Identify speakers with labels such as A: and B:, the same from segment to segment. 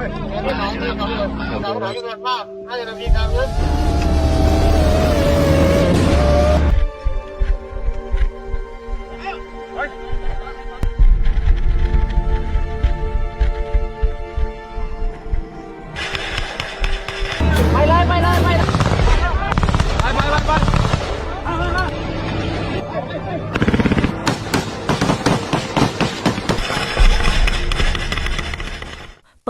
A: ที่ไหนที่เขาอยู่เขาหาจำนวนมากให้นาทีการยึด
B: ไป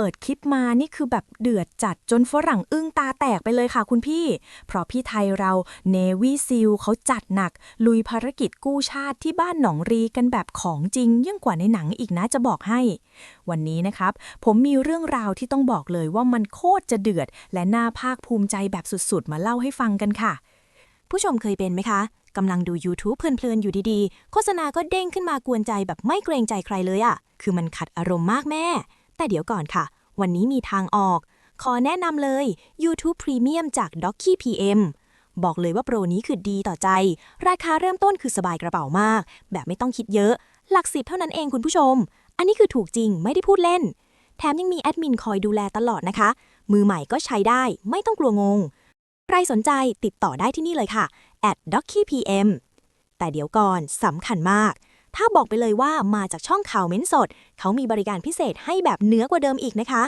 B: ปิ
C: ดคลิปมานี่คือแบบเดือดจัดจนฝรั่งอึ้งตาแตกไปเลยค่ะคุณพี่ เพราะพี่ไทยเราเนวีซิลเขาจัดหนัก ลุยภารกิจกู้ชาติที่บ้านหนองรีกันแบบของจริงยิ่งกว่าในหนังอีกนะจะบอกให้ วันนี้นะครับ ผมมีเรื่องราวที่ต้องบอกเลยว่ามันโคตรจะเดือด และน่าภาคภูมิใจแบบสุดๆ มาเล่าให้ฟังกันค่ะ
D: ผู้ชมเคยเป็นไหมคะกำลังดู YouTube เพลินๆ อยู่ดีๆ โฆษณาก็เด้งขึ้นมากวนใจแบบไม่เกรงใจใครเลยอะ คือมันขัดอารมณ์มากแม่ แต่เดี๋ยวก่อนค่ะ วันนี้มีทางออก ขอแนะนำเลย YouTube Premium จาก d o c k y PM บอกเลยว่าโปรนี้คือดีต่อใจ ราคาเริ่มต้นคือสบายกระเป๋ามาก แบบไม่ต้องคิดเยอะ หลักสิบเท่านั้นเองคุณผู้ชม อันนี้คือถูกจริงไม่ได้พูดเล่น แถมยังมีแอดมินคอยดูแลตลอดนะคะ มือใหม่ก็ใช้ได้ไม่ต้องกลัวงง ใครสนใจติดต่อได้ที่นี่เลยค่ะ d o c k y PM แต่เดี๋ยวก่อนสำคัญมาก ถ้าบอกไปเลยว่ามาจากช่องข่าวเม้นสด เขามีบริการพิเศษให้แบบเหนือกว่าเดิมอีกนะคะ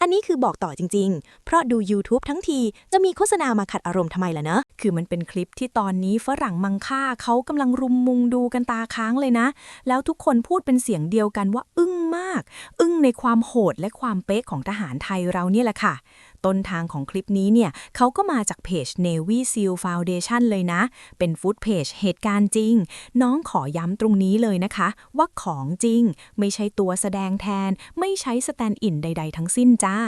D: อันนี้คือบอกต่อจริง ๆ เพราะดู YouTube ทั้งทีจะมีโฆษณามาขัดอารมณ์ทำไมล่ะเนอะ
C: คือมันเป็นคลิปที่ตอนนี้ฝรั่งมังค่าเขากำลังรุมมุงดูกันตาค้างเลยนะ แล้วทุกคนพูดเป็นเสียงเดียวกันว่า อึ้งมาก อึ้งในความโหดและความเป๊ะของทหารไทยเราเนี่ยแหละค่ะ ต้นทางของคลิปนี้เนี่ยเขาก็มาจากเพจ Navy SEAL Foundation เลยนะ เป็นฟุตเพจเหตุการณ์จริง น้องขอย้ำตรงนี้เลยนะคะ ว่าของจริง ไม่ใช่ตัวแสดงแทน ไม่ใช้สแตนด์อินใด ๆ ทั้งสิ้นจ้า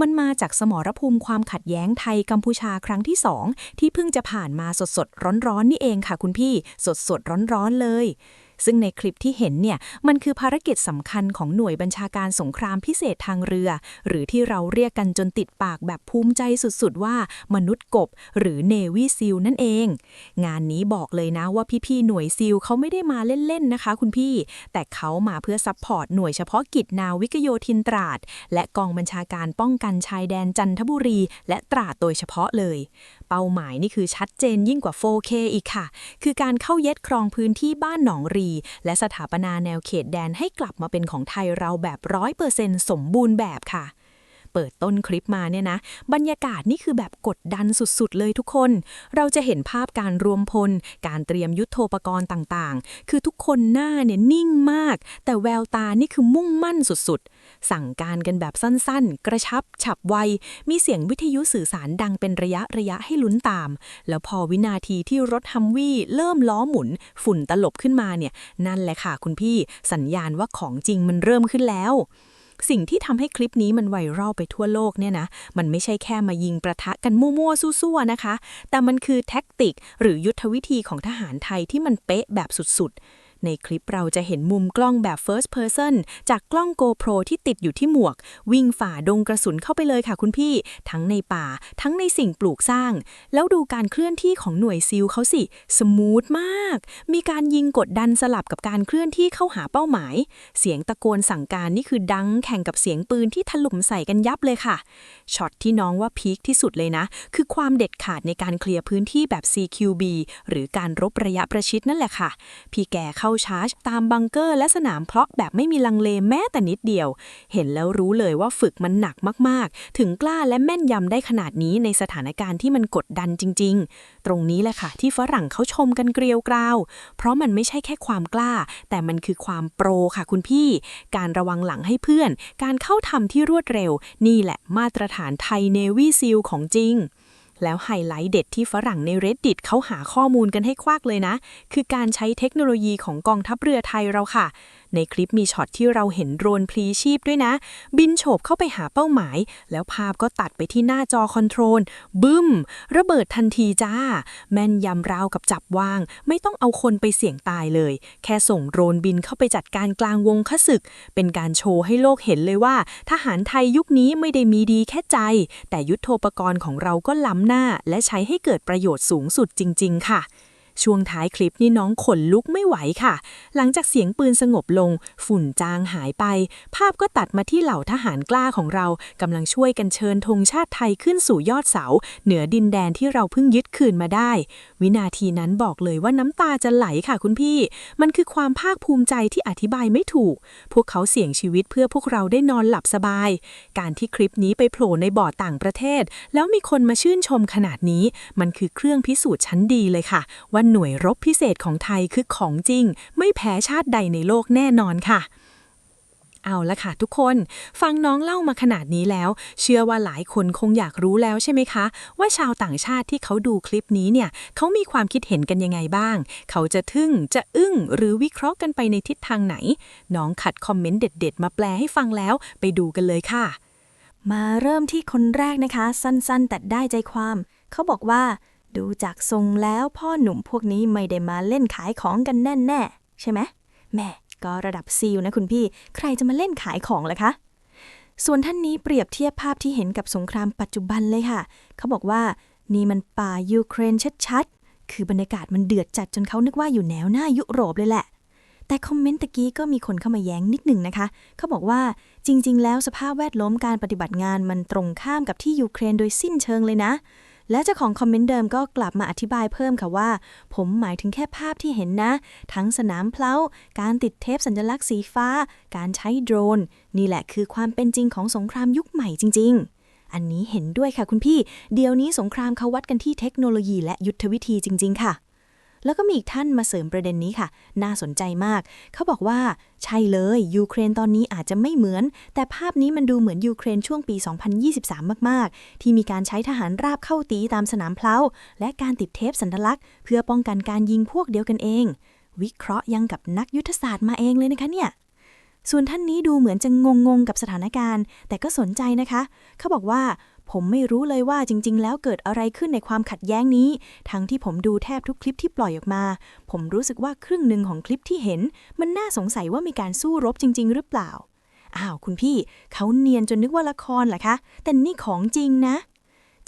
C: มันมาจากสมรภูมิความขัดแย้งไทยกัมพูชาครั้งที่สองที่เพิ่งจะผ่านมาสดๆ ร้อนๆนี่เองค่ะคุณพี่ สดๆ ร้อนๆเลย ซึ่งในคลิปที่เห็นเนี่ยมันคือภารกิจสำคัญของหน่วยบัญชาการสงครามพิเศษทางเรือ หรือที่เราเรียกกันจนติดปากแบบภูมิใจสุดๆ ว่ามนุษย์กบ หรือเนวีซิลนั่นเอง งานนี้บอกเลยนะว่าพี่ๆหน่วยซิลเขาไม่ได้มาเล่นๆนะคะ คุณพี่ แต่เขามาเพื่อซัพพอร์ตหน่วยเฉพาะกิจนาวิกโยธินตราด และกองบัญชาการป้องกันชายแดนจันทบุรี และตราดโดยเฉพาะเลย เป้าหมายนี่คือชัดเจนยิ่งกว่า 4K อีกค่ะ คือการเข้ายึดครองพื้นที่บ้านหนองรี และสถาปนาแนวเขตแดนให้กลับมาเป็นของไทยเราแบบร้อยเปอร์เซ็นต์สมบูรณ์แบบค่ะ เปิดต้นคลิปมาเนี่ยนะ บรรยากาศนี่คือแบบกดดันสุดๆ เลยทุกคน เราจะเห็นภาพการรวมพล การเตรียมยุทโธปกรณ์ต่างๆ คือทุกคนหน้าเนี่ยนิ่งมาก แต่แววตานี่คือมุ่งมั่นสุดๆ สั่งการกันแบบสั้นๆ กระชับ ฉับไว มีเสียงวิทยุสื่อสารดังเป็นระยะระยะให้ลุ้นตาม แล้วพอวินาทีที่รถฮัมวี่เริ่มล้อหมุน ฝุ่นตลบขึ้นมาเนี่ย นั่นแหละค่ะคุณพี่ สัญญาณว่าของจริงมันเริ่มขึ้นแล้ว สิ่งที่ทำให้คลิปนี้มันไวรัลไปทั่วโลกเนี่ยนะ มันไม่ใช่แค่มายิงประทะกันมั่วๆซั่วๆนะคะ แต่มันคือแท็กติก หรือยุทธวิธีของทหารไทยที่มันเป๊ะแบบสุดๆ ในคลิปเราจะเห็นมุมกล้องแบบ first person จากกล้อง GoPro ที่ติดอยู่ที่หมวก วิ่งฝ่าดงกระสุนเข้าไปเลยค่ะคุณพี่ ทั้งในป่า ทั้งในสิ่งปลูกสร้าง แล้วดูการเคลื่อนที่ของหน่วยซิลเขาสิ สมูทมาก มีการยิงกดดันสลับกับการเคลื่อนที่เข้าหาเป้าหมาย เสียงตะโกนสั่งการนี่คือดังแข่งกับเสียงปืนที่ถล่มใส่กันยับเลยค่ะช็อตที่น้องว่าพีคที่สุดเลยนะ คือความเด็ดขาดในการเคลียร์พื้นที่แบบ CQB หรือการรบระยะประชิดนั่นแหละค่ะพี่แกเข้าชาร์จตามบังเกอร์และสนามเพาะแบบไม่มีลังเลแม้แต่นิดเดียว เห็นแล้วรู้เลยว่าฝึกมันหนักมากๆ ถึงกล้าและแม่นยำได้ขนาดนี้ในสถานการณ์ที่มันกดดันจริง ๆ ตรงนี้แหละค่ะ ที่ฝรั่งเขาชมกันเกลียวกราว เพราะมันไม่ใช่แค่ความกล้า แต่มันคือความโปรค่ะคุณพี่ การระวังหลังให้เพื่อน การเข้าทำที่รวดเร็ว นี่แหละมาตรฐานไทยเนวีซิลของจริง แล้วไฮไลท์เด็ดที่ฝรั่งใน reddit เขาหาข้อมูลกันให้ควักเลยนะ คือการใช้เทคโนโลยีของกองทัพเรือไทยเราค่ะ ในคลิปมีช็อตที่เราเห็นโดรนพลีชีพด้วยนะ บินโฉบเข้าไปหาเป้าหมาย แล้วภาพก็ตัดไปที่หน้าจอคอนโทรล บึ้ม ระเบิดทันทีจ้า แม่นยำราวกับจับวาง ไม่ต้องเอาคนไปเสี่ยงตายเลย แค่ส่งโดรนบินเข้าไปจัดการกลางวงขศึก เป็นการโชว์ให้โลกเห็นเลยว่า ทหารไทยยุคนี้ไม่ได้มีดีแค่ใจ แต่ยุทโธปกรณ์ของเราก็ล้ำหน้า และใช้ให้เกิดประโยชน์สูงสุดจริง ๆ ค่ะ ช่วงท้ายคลิปนี่น้องขนลุกไม่ไหวค่ะ หลังจากเสียงปืนสงบลง ฝุ่นจางหายไป ภาพก็ตัดมาที่เหล่าทหารกล้าของเรากำลังช่วยกันเชิญธงชาติไทยขึ้นสู่ยอดเสา เหนือดินแดนที่เราเพิ่งยึดคืนมาได้ วินาทีนั้นบอกเลยว่าน้ำตาจะไหลค่ะคุณพี่ มันคือความภาคภูมิใจที่อธิบายไม่ถูก พวกเขาเสี่ยงชีวิตเพื่อพวกเราได้นอนหลับสบาย การที่คลิปนี้ไปโผล่ในบอร์ดต่างประเทศ แล้วมีคนมาชื่นชมขนาดนี้ มันคือเครื่องพิสูจน์ชั้นดีเลยค่ะว่าว่าหน่วยรบพิเศษของไทยคือของจริง ไม่แพ้ชาติใดในโลกแน่นอนค่ะ เอาละค่ะทุกคน ฟังน้องเล่ามาขนาดนี้แล้ว เชื่อว่าหลายคนคงอยากรู้แล้วใช่ไหมคะ ว่าชาวต่างชาติที่เขาดูคลิปนี้เนี่ย เขามีความคิดเห็นกันยังไงบ้าง เขาจะทึ่งจะอึ้งหรือวิเคราะห์กันไปในทิศทางไหน น้องขัดคอมเมนต์เด็ด ๆ มาแปลให้ฟังแล้วไปดูกันเลยค่ะ
D: มาเริ่มที่คนแรกนะคะ สั้นๆ แต่ได้ใจความ เขาบอกว่า ดูจากทรงแล้วพ่อหนุ่มพวกนี้ไม่ได้มาเล่นขายของกันแน่ๆใช่ไหมแม่ก็ระดับซีลนะคุณพี่ ใครจะมาเล่นขายของล่ะคะ ส่วนท่านนี้เปรียบเทียบภาพที่เห็นกับสงครามปัจจุบันเลยค่ะ เขาบอกว่านี่มันป่ายูเครนชัดๆ คือบรรยากาศมันเดือดจัดจนเขานึกว่าอยู่แนวหน้ายุโรปเลยแหละ แต่คอมเมนต์ตะกี้ก็มีคนเข้ามาแย้งนิดหนึ่งนะคะ เขาบอกว่าจริง ๆ แล้วสภาพแวดล้อมการปฏิบัติงานมันตรงข้ามกับที่ยูเครนโดยสิ้นเชิงเลยนะ และเจ้าของคอมเมนต์เดิมก็กลับมาอธิบายเพิ่มค่ะว่า ผมหมายถึงแค่ภาพที่เห็นนะ ทั้งสนามเพลาการติดเทปสัญลักษณ์สีฟ้า การใช้โดรน นี่แหละคือความเป็นจริงของสงครามยุคใหม่จริง ๆอันนี้เห็นด้วยค่ะคุณพี่ เดี๋ยวนี้สงครามเขาวัดกันที่เทคโนโลยีและยุทธวิธีจริง ๆ ค่ะ แล้วก็มีอีกท่านมาเสริมประเด็นนี้ค่ะ น่าสนใจมาก เขาบอกว่า ใช่เลย ยูเครนตอนนี้อาจจะไม่เหมือน แต่ภาพนี้มันดูเหมือนยูเครนช่วงปี 2023 มาก ๆ ที่มีการใช้ทหารราบเข้าตีตามสนามเพลาและการติดเทปสัญลักษณ์ เพื่อป้องกันการยิงพวกเดียวกันเอง วิเคราะห์ยังกับนักยุทธศาสตร์มาเองเลยนะคะเนี่ยส่วนท่านนี้ดูเหมือนจะงงๆกับสถานการณ์ แต่ก็สนใจนะคะ เขาบอกว่า ผมไม่รู้เลยว่าจริง ๆ แล้วเกิดอะไรขึ้นในความขัดแย้งนี้ ทั้งที่ผมดูแทบทุกคลิปที่ปล่อยออกมา ผมรู้สึกว่าครึ่งหนึ่งของคลิปที่เห็น มันน่าสงสัยว่ามีการสู้รบจริง ๆ หรือเปล่า อ้าวคุณพี่ เขาเนียนจนนึกว่าละครเหรอคะ แต่นี่ของจริงนะ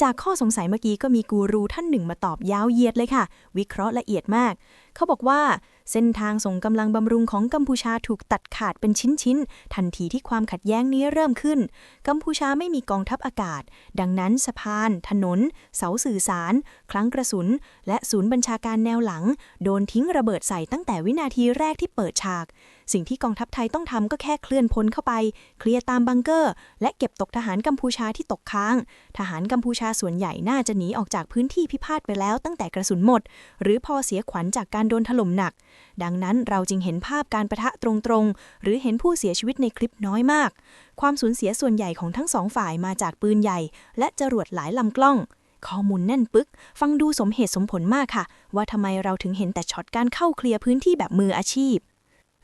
D: จากข้อสงสัยเมื่อกี้ก็มีกูรูท่านหนึ่งมาตอบยาวเยียดเลยค่ะ วิเคราะห์ละเอียดมาก เขาบอกว่า เส้นทางส่งกำลังบำรุงของกัมพูชาถูกตัดขาดเป็นชิ้นๆ ทันทีที่ความขัดแย้งนี้เริ่มขึ้น กัมพูชาไม่มีกองทัพอากาศ ดังนั้นสะพาน ถนน เสาสื่อสาร คลังกระสุน และศูนย์บัญชาการแนวหลัง โดนทิ้งระเบิดใส่ตั้งแต่วินาทีแรกที่เปิดฉากสิ่งที่กองทัพไทยต้องทำก็แค่เคลื่อนพลเข้าไป เคลียร์ตามบังเกอร์ และเก็บตกทหารกัมพูชาที่ตกค้าง ทหารกัมพูชาส่วนใหญ่น่าจะหนีออกจากพื้นที่พิพาทไปแล้วตั้งแต่กระสุนหมด หรือพอเสียขวัญจากการโดนถล่มหนัก ดังนั้นเราจึงเห็นภาพการประทะตรงๆ หรือเห็นผู้เสียชีวิตในคลิปน้อยมาก ความสูญเสียส่วนใหญ่ของทั้งสองฝ่ายมาจากปืนใหญ่ และจรวดหลายลำกล้องข้อมูลแน่นปึก ฟังดูสมเหตุสมผลมากค่ะ ว่าทำไมเราถึงเห็นแต่ช็อตการเข้าเคลียร์พื้นที่แบบมืออาชีพ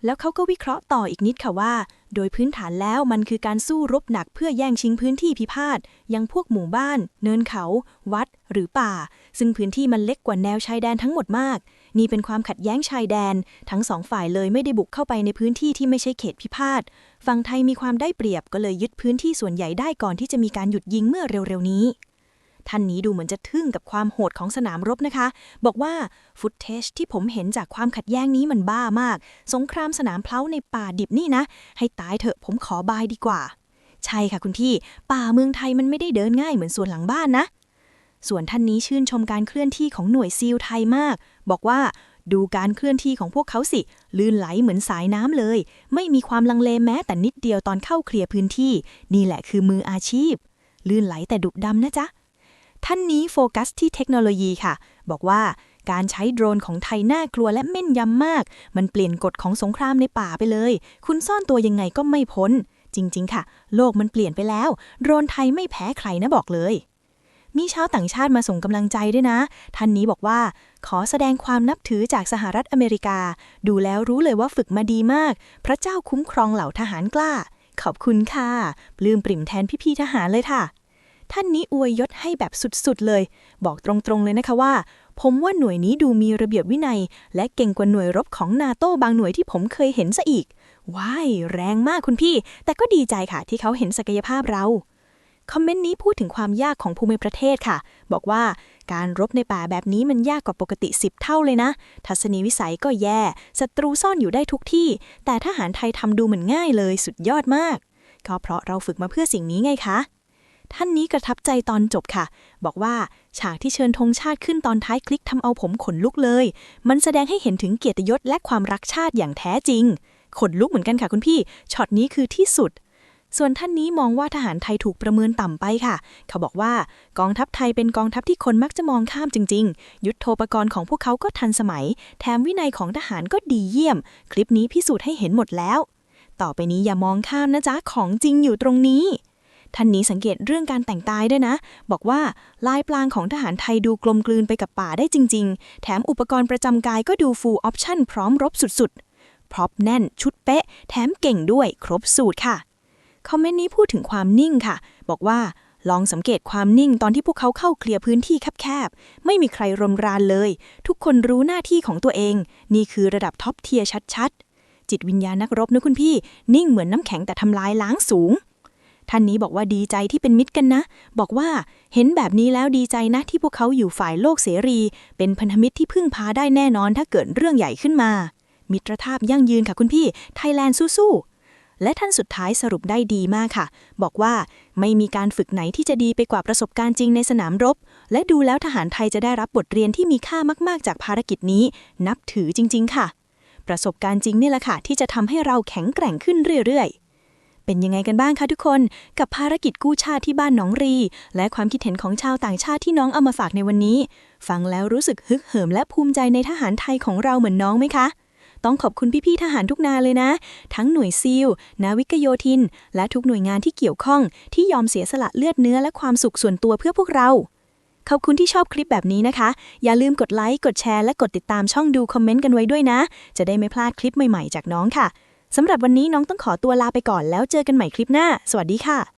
D: แล้วเขาก็วิเคราะห์ต่ออีกนิดค่ะว่า โดยพื้นฐานแล้วมันคือการสู้รบหนักเพื่อแย่งชิงพื้นที่พิพาทยังพวกหมู่บ้าน เนินเขา วัด หรือป่า ซึ่งพื้นที่มันเล็กกว่าแนวชายแดนทั้งหมดมาก นี่เป็นความขัดแย้งชายแดน ทั้งสองฝ่ายเลยไม่ได้บุกเข้าไปในพื้นที่ที่ไม่ใช่เขตพิพาทฝั่งไทยมีความได้เปรียบก็เลยยึดพื้นที่ส่วนใหญ่ได้ก่อนที่จะมีการหยุดยิงเมื่อเร็วๆนี้ ท่านนี้ดูเหมือนจะทึ่งกับความโหดของสนามรบนะคะ บอกว่าฟุตเทจที่ผมเห็นจากความขัดแย้งนี้มันบ้ามาก สงครามสนามเพลาในป่าดิบนี่นะ ให้ตายเถอะผมขอบายดีกว่า ใช่ค่ะคุณพี่ ป่าเมืองไทยมันไม่ได้เดินง่ายเหมือนส่วนหลังบ้านนะ ส่วนท่านนี้ชื่นชมการเคลื่อนที่ของหน่วยซีลไทยมาก บอกว่าดูการเคลื่อนที่ของพวกเขาสิ ลื่นไหลเหมือนสายน้ำเลย ไม่มีความลังเลแม้แต่นิดเดียวตอนเข้าเคลียร์พื้นที่ นี่แหละคือมืออาชีพ ลื่นไหลแต่ดุดำนะจ๊ะ ท่านนี้โฟกัสที่เทคโนโลยีค่ะ บอกว่าการใช้โดรนของไทยน่ากลัวและแม่นยำมาก มันเปลี่ยนกฎของสงครามในป่าไปเลย คุณซ่อนตัวยังไงก็ไม่พ้น จริง ๆ ค่ะ โลกมันเปลี่ยนไปแล้ว โดรนไทยไม่แพ้ใครนะบอกเลย มีชาวต่างชาติมาส่งกำลังใจด้วยนะ ท่านนี้บอกว่า ขอแสดงความนับถือจากสหรัฐอเมริกา ดูแล้วรู้เลยว่าฝึกมาดีมาก พระเจ้าคุ้มครองเหล่าทหารกล้า ขอบคุณค่ะ ปลื้มปริ่มแทนพี่ๆทหารเลยค่ะ ท่านนี้อวยยศให้แบบสุดๆเลย บอกตรงๆเลยนะคะว่า ผมว่าหน่วยนี้ดูมีระเบียบวินัย และเก่งกว่าหน่วยรบของนาโต้บางหน่วยที่ผมเคยเห็นซะอีก ว้าย แรงมากคุณพี่ แต่ก็ดีใจค่ะที่เขาเห็นศักยภาพเรา
C: คอมเมนต์นี้พูดถึงความยากของภูมิประเทศค่ะ บอกว่าการรบในป่าแบบนี้มันยากกว่าปกติ 10 เท่าเลยนะ ทัศนีวิสัยก็แย่ศัตรูซ่อนอยู่ได้ทุกที่ แต่ทหารไทยทำดูเหมือนง่ายเลยสุดยอดมาก ก็เพราะเราฝึกมาเพื่อสิ่งนี้ไงคะ ท่านนี้กระทับใจตอนจบค่ะ บอกว่าฉากที่เชิญธงชาติขึ้นตอนท้ายคลิกทำเอาผมขนลุกเลย มันแสดงให้เห็นถึงเกียรติยศและความรักชาติอย่างแท้จริง ขนลุกเหมือนกันค่ะคุณพี่ ช็อตนี้คือที่สุด ส่วนท่านนี้มองว่าทหารไทยถูกประเมินต่ำไปค่ะ เขาบอกว่ากองทัพไทยเป็นกองทัพที่คนมักจะมองข้ามจริง ๆ ยุทธโธปกรณ์ของพวกเขาก็ทันสมัย แถมวินัยของทหารก็ดีเยี่ยม คลิปนี้พิสูจน์ให้เห็นหมดแล้ว ต่อไปนี้อย่ามองข้ามนะจ๊ะของจริงอยู่ตรงนี้ ท่านนี้สังเกตเรื่องการแต่งกายด้วยนะ บอกว่าลายปลางของทหารไทยดูกลมกลืนไปกับป่าได้จริง ๆ แถมอุปกรณ์ประจำกายก็ดู full option พร้อมรบสุดๆ พร็อพแน่น ชุดเป๊ะ แถมเก่งด้วยครบสูตรค่ะ คอมเมนต์นี้พูดถึงความนิ่งค่ะ บอกว่าลองสังเกตความนิ่งตอนที่พวกเขาเข้าเคลียร์พื้นที่แคบๆ ไม่มีใครรมรานเลย ทุกคนรู้หน้าที่ของตัวเอง นี่คือระดับท็อปเทียร์ชัดๆ จิตวิญญาณนักรบนะคุณพี่ นิ่งเหมือนน้ำแข็งแต่ทำลายล้างสูง ท่านนี้บอกว่าดีใจที่เป็นมิตรกันนะ บอกว่าเห็นแบบนี้แล้วดีใจนะที่พวกเขาอยู่ฝ่ายโลกเสรี เป็นพันธมิตรที่พึ่งพาได้แน่นอนถ้าเกิดเรื่องใหญ่ขึ้นมา มิตรภาพยั่งยืนค่ะคุณพี่ ไทยแลนด์สู้ๆ และท่านสุดท้ายสรุปได้ดีมากค่ะ บอกว่าไม่มีการฝึกไหนที่จะดีไปกว่าประสบการณ์จริงในสนามรบ และดูแล้วทหารไทยจะได้รับบทเรียนที่มีค่ามาก ๆ จากภารกิจนี้ นับถือจริง ๆ ค่ะ ประสบการณ์จริงนี่แหละค่ะที่จะทำให้เราแข็งแกร่งขึ้นเรื่อยๆ เป็นยังไงกันบ้างคะทุกคน กับภารกิจกู้ชาติที่บ้านหนองรี และความคิดเห็นของชาวต่างชาติที่น้องเอามาฝากในวันนี้ ฟังแล้วรู้สึกฮึกเหิมและภูมิใจในทหารไทยของเราเหมือนน้องไหมคะต้องขอบคุณพี่ๆทหารทุกนายเลยนะ ทั้งหน่วยซิล นาวิกโยธิน และทุกหน่วยงานที่เกี่ยวข้อง ที่ยอมเสียสละเลือดเนื้อและความสุขส่วนตัวเพื่อพวกเรา ขอบคุณที่ชอบคลิปแบบนี้นะคะ อย่าลืมกดไลค์ กดแชร์ และกดติดตามช่องดูคอมเมนต์กันไว้ด้วยนะ จะได้ไม่พลาดคลิปใหม่ๆจากน้องค่ะ สำหรับวันนี้น้องต้องขอตัวลาไปก่อนแล้วเจอกันใหม่คลิปหน้า สวัสดีค่ะ